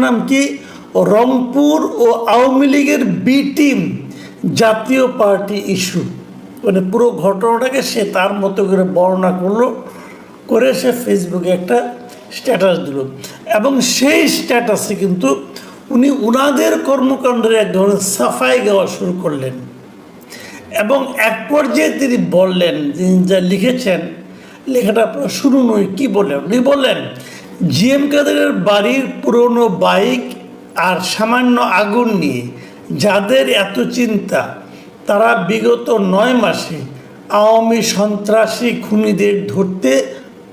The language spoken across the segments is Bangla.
নাম কি? রংপুর ও আওয়ামী লীগের B team Jatiya Party issue. মানে পুরো ঘটনাটাকে সে তার মতো করে বর্ণনা করল, করে সে ফেসবুকে একটা স্ট্যাটাস দিল। এবং সেই স্ট্যাটাসে কিন্তু উনি উনাদের কর্মকাণ্ডের এক ধরনের সাফাই গাওয়া শুরু করলেন। এবং এক পর্যায়ে তিনি বললেন যা লিখেছেন, লেখাটা আপনারা শুনুন কী বললেন? উনি বললেন জিএম কাদেরের বাড়ির পুরনো বাইক আর সামান্য আগুন নিয়ে যাদের এত চিন্তা, তারা বিগত নয় মাসে আওয়ামী সন্ত্রাসী খুনিদের ধরতে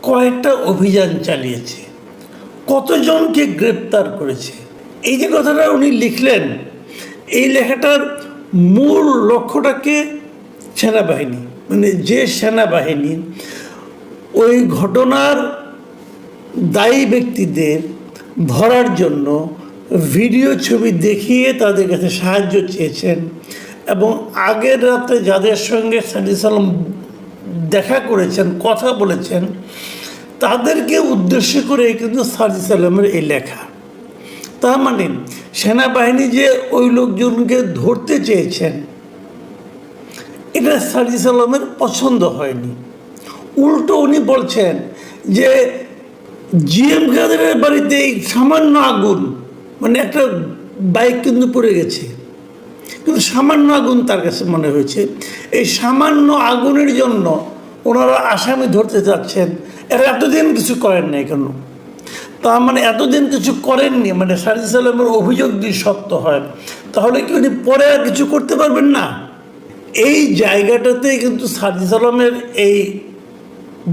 কয়েকটা অভিযান চালিয়েছে। কতজনকে গ্রেপ্তার করেছে? এই যে কথাটা উনি লিখলেন, এই লেখাটার মূল লক্ষ্যটাকে সেনাবাহিনী মানে যে সেনাবাহিনী, ওই ঘটনার দায়ী ব্যক্তিদের ধরার জন্য ভিডিও ছবি দেখিয়ে তাদের কাছে সাহায্য চেয়েছেন এবং আগের রাতে যাদের সঙ্গে সাদি সালাম দেখা করেছেন, কথা বলেছেন, তাদেরকে উদ্দেশ্য করে কিন্তু সাদি সালামের এই লেখা। তার মানে সেনাবাহিনী যে ওই লোকজনকে ধরতে চেয়েছেন, এটা সাদি সালামের পছন্দ হয়নি। উল্টো উনি বলছেন যে জিএম কাদেরের বাড়িতে এই সামান্য আগুন মানে একটা বাইক কিন্তু পড়ে গেছে। কিন্তু সামান্য আগুন তার কাছে মনে হয়েছে। এই সামান্য আগুনের জন্য ওনারা আসামি ধরতে চাচ্ছেন। এরা এতদিন কিছু করেন নাই কেন? তা মানে এতদিন কিছু করেননি মানে সাজি সালামের অভিযোগ যদি সত্য হয়, তাহলে কি উনি পরে আর কিছু করতে পারবেন না? এই জায়গাটাতে কিন্তু সাজি সালামের এই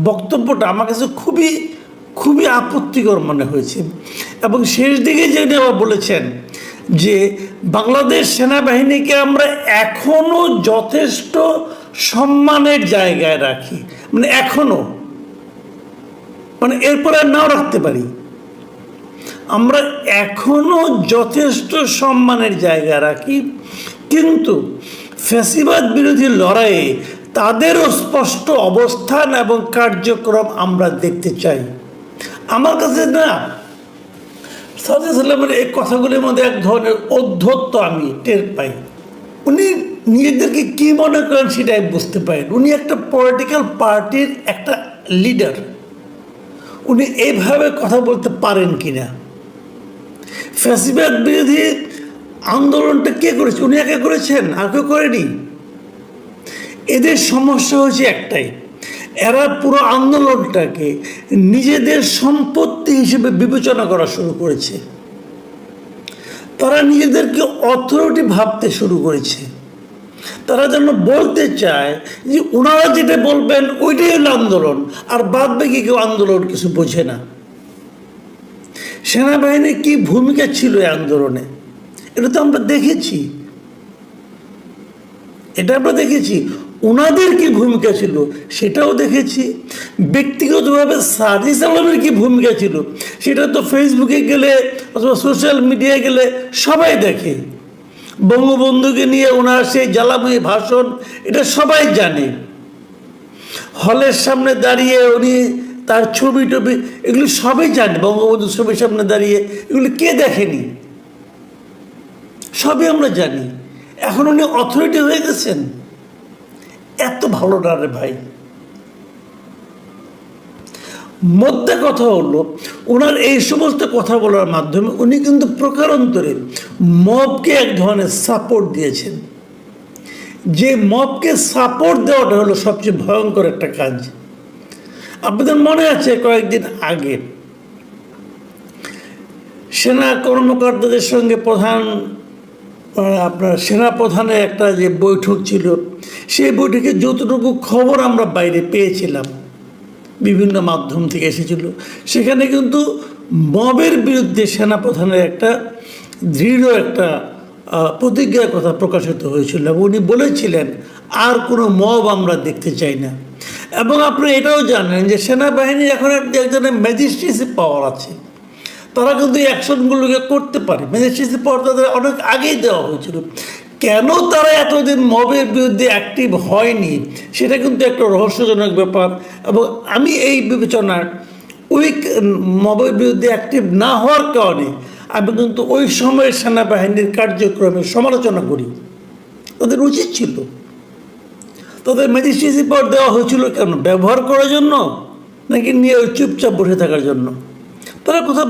বক্তব্যটা আমার কাছে খুবই খুবই আপত্তিকর মনে হয়েছে। এবং শেষ দিকে আবার বলেছেন যে, বাংলাদেশ সেনাবাহিনীকে আমরা এখনও যথেষ্ট সম্মানের জায়গায় রাখি। মানে এখনও মানে এরপরে আর নাও রাখতে পারি। আমরা এখনও যথেষ্ট সম্মানের জায়গা রাখি, কিন্তু ফ্যাসিবাদ বিরোধী লড়াইয়ে তাদেরও স্পষ্ট অবস্থান এবং কার্যক্রম আমরা দেখতে চাই। আমার কাছে না সাল্লামের এই কথাগুলির মধ্যে এক ধরনের অধ্যত্ব আমি টের পাই। উনি নিজেদেরকে কী মনে করেন সেটাই বুঝতে পারেন। উনি একটা পলিটিক্যাল পার্টির একটা লিডার উনি এইভাবে কথা বলতে পারেন কি না ফ্যাসিবাদ বিরোধী আন্দোলনটা কে করেছে? উনি একা করেছেন? আর কেউ করেনি? এদের সমস্যা হচ্ছে একটাই এরা পুরো আন্দোলনটাকে নিজেদের সম্পত্তি হিসেবে বিবেচনা করা শুরু করেছে। তারা নিজেদেরকে অথরিটি ভাবতে শুরু করেছে। তারা যেন বলতে চায় যে ওনারা যেটা বলবেন ওইটাই হলো আন্দোলন, আর বাদ বাকি কেউ আন্দোলন কিছু বোঝে না। সেনাবাহিনীর কি ভূমিকা ছিল এই আন্দোলনে? এটা তো আমরা দেখেছি। এটা আমরা দেখেছি। ওনাদের কি ভূমিকা ছিল, সেটাও দেখেছি। ব্যক্তিগতভাবে সাজিস আলমের কি ভূমিকা ছিল, সেটা তো ফেসবুকে গেলে অথবা সোশ্যাল মিডিয়ায় গেলে সবাই দেখে। বঙ্গবন্ধুকে নিয়ে ওনার সেই জ্বালাময়ী ভাষণ, এটা সবাই জানে। হলের সামনে দাঁড়িয়ে উনি তার ছবি টবি, এগুলি সবাই জানে, বঙ্গবন্ধুর ছবির সামনে দাঁড়িয়ে। এগুলি কে দেখেনি? সবই আমরা জানি। এখন উনি অথরিটি হয়ে গেছেন? এত ভালো না রে ভাই। মধ্যে কথা হলো, ওনার এই সমস্ত কথা বলার মাধ্যমে উনি কিন্তু প্রকারান্তরে মবকে এক ধরনের সাপোর্ট দিয়েছেন। যে মবকে সাপোর্ট দেওয়াটা হলো সবচেয়ে ভয়ঙ্কর একটা কাজ। আপনাদের মনে আছে কয়েকদিন আগে সেনা কর্মকর্তাদের সঙ্গে প্রধান আপনার সেনা প্রধানের একটা যে বৈঠক ছিল সেই বৈঠকে যতটুকু খবর আমরা বাইরে পেয়েছিলাম, বিভিন্ন মাধ্যম থেকে এসেছিল, সেখানে কিন্তু মবের বিরুদ্ধে সেনা প্রধানের একটা দৃঢ় একটা প্রতিজ্ঞার কথা প্রকাশিত হয়েছিল এবং উনি বলেছিলেন, আর কোনো মব আমরা দেখতে চাই না। এবং আপনি এটাও জানেন যে সেনাবাহিনী এখন একজনের ম্যাজিস্ট্রেসি পাওয়ার আছে। তারা কিন্তু অ্যাকশনগুলোকে করতে পারে। ম্যাজিস্ট্রেসি পাওয়ার তাদের অনেক আগেই দেওয়া হয়েছিল। কেন তারা এতদিন মবের বিরুদ্ধে অ্যাক্টিভ হয়নি? সেটা কিন্তু একটা রহস্যজনক ব্যাপার। এবং আমি এই বিবেচনার উইক মবের বিরুদ্ধে অ্যাক্টিভ না হওয়ার কারণে আমি কিন্তু ওই সময়ের সেনাবাহিনীর কার্যক্রমের সমালোচনা করি। তাদের উচিত ছিল। তাদের ম্যাজিস্ট্রেসি পাওয়ার দেওয়া হয়েছিল কেন? ব্যবহার করার জন্য নাকি নিয়ে চুপচাপ বসে থাকার জন্য? তারা কোথাও